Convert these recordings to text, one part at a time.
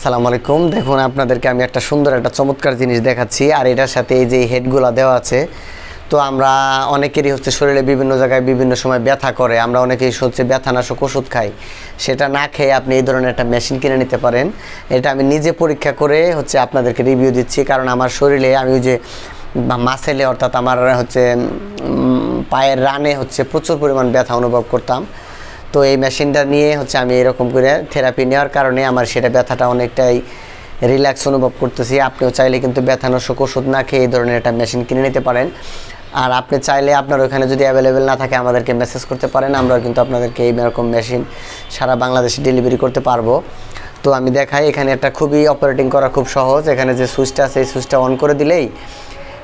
আসসালামু আলাইকুম। দেখুন, আপনাদেরকে আমি একটা সুন্দর একটা চমৎকার জিনিস দেখাচ্ছি, আর এটার সাথে এই যে হেডগুলো দেওয়া আছে, তো আমরা অনেকেরই হচ্ছে শরীরে বিভিন্ন জায়গায় বিভিন্ন সময় ব্যথা করে, আমরা অনেকেই হচ্ছে ব্যথানাশক ওষুধ খাই। সেটা না খেয়ে আপনি এই ধরনের একটা মেশিন কিনে নিতে পারেন। এটা আমি নিজে পরীক্ষা করে হচ্ছে আপনাদেরকে রিভিউ দিচ্ছি, কারণ আমার শরীরে আমি যে মাসেলে অর্থাৎ আমার হচ্ছে পায়ের রানে হচ্ছে প্রচুর পরিমাণ ব্যথা অনুভব করতাম। তো এই মেশিনটা নিয়ে হচ্ছে আমি এরকম করে থেরাপি নেওয়ার কারণে আমার সেটা ব্যথাটা অনেকটাই রিল্যাক্স অনুভব করতেছি। আপনিও চাইলে কিন্তু ব্যথা ব্যথানাশক ওষুধ না খেয়ে এই ধরনের একটা মেশিন কিনে নিতে পারেন। আর আপনি চাইলে আপনার ওখানে যদি অ্যাভেলেবেল না থাকে আমাদেরকে মেসেজ করতে পারেন। আমরাও কিন্তু আপনাদেরকে এই রকম মেশিন সারা বাংলাদেশে ডেলিভারি করতে পারব। তো আমি দেখাই, এখানে একটা খুবই অপারেটিং করা খুব সহজ। এখানে যে সুইচটা আছে, এই সুইচটা অন করে দিলেই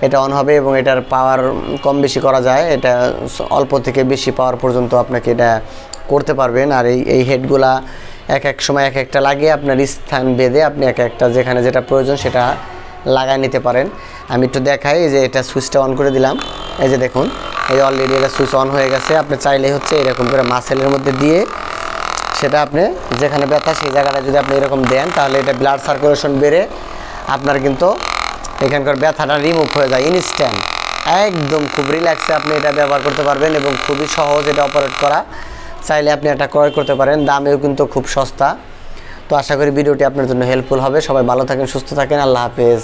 এটা অন হবে এবং এটার পাওয়ার কম বেশি করা যায়। এটা অল্প থেকে বেশি পাওয়ার পর্যন্ত আপনাকে এটা করতে পারবেন আর এই এই হেডগুলা এক এক সময় এক একটা লাগিয়ে আপনার স্থান বেঁধে আপনি এক একটা যেখানে যেটা প্রয়োজন সেটা লাগায় নিতে পারেন। আমি একটু দেখাই যে এটা সুইচটা অন করে দিলাম। এই যে দেখুন, এই অলরেডি এটা সুইচ অন হয়ে গেছে। আপনি চাইলেই হচ্ছে এরকম করে মাসেলের মধ্যে দিয়ে সেটা আপনি যেখানে ব্যথা সেই জায়গাটা যদি আপনি এরকম দেন, তাহলে এটা ব্লাড সার্কুলেশন বেড়ে আপনার কিন্তু এখানকার ব্যথাটা রিমুভ হয়ে যায় ইনস্ট্যান্ট একদম খুব রিল্যাক্সে আপনি এটা ব্যবহার করতে পারবেন এবং খুবই সহজ এটা অপারেট করা। চাইলে আপনি এটা ক্রয় করতে পারেন। দামেও কিন্তু খুব সস্তা। তো আশা করি ভিডিওটি আপনার জন্য হেল্পফুল হবে। সবাই ভালো থাকেন, সুস্থ থাকেন। আল্লাহ হাফেজ।